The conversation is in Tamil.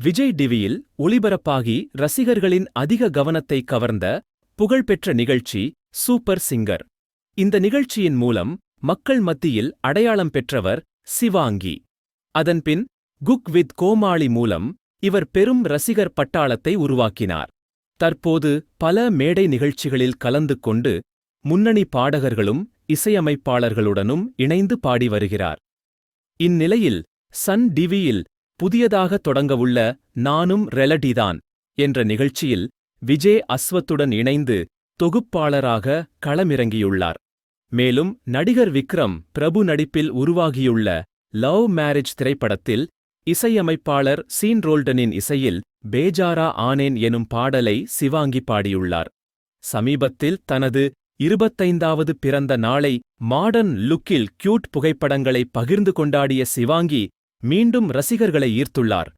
விஜய் டிவியில் ஒளிபரப்பாகி ரசிகர்களின் அதிக கவனத்தை கவர்ந்த புகழ்பெற்ற நிகழ்ச்சி சூப்பர் சிங்கர். இந்த நிகழ்ச்சியின் மூலம் மக்கள் மத்தியில் அடையாளம் பெற்றவர் சிவாங்கி. அதன்பின் குக் வித் கோமாளி மூலம் இவர் பெரும் ரசிகர் பட்டாளத்தை உருவாக்கினார். தற்போது பல மேடை நிகழ்ச்சிகளில் கலந்து கொண்டு முன்னணி பாடகர்களும் இசையமைப்பாளர்களுடனும் இணைந்து பாடி வருகிறார். இந்நிலையில் சன் டிவியில் புதியதாக தொடங்கவுள்ள நானும் ரெலடிதான் என்ற நிகழ்ச்சியில் விஜய் அஸ்வத்துடன் இணைந்து தொகுப்பாளராக களமிறங்கியுள்ளார். மேலும் நடிகர் விக்ரம் பிரபு நடிப்பில் உருவாகியுள்ள லவ் மேரேஜ் திரைப்படத்தில் இசையமைப்பாளர் சீன் ரோல்டனின் இசையில் பேஜாரா ஆனேன் எனும் பாடலை சிவாங்கி பாடியுள்ளார். சமீபத்தில் தனது இருபத்தைந்தாவது பிறந்த நாளை மாடர்ன் லுக்கில் கியூட் புகைப்படங்களை பகிர்ந்து கொண்டாடிய சிவாங்கி மீண்டும் ரசிகர்களை ஈர்த்துள்ளார்.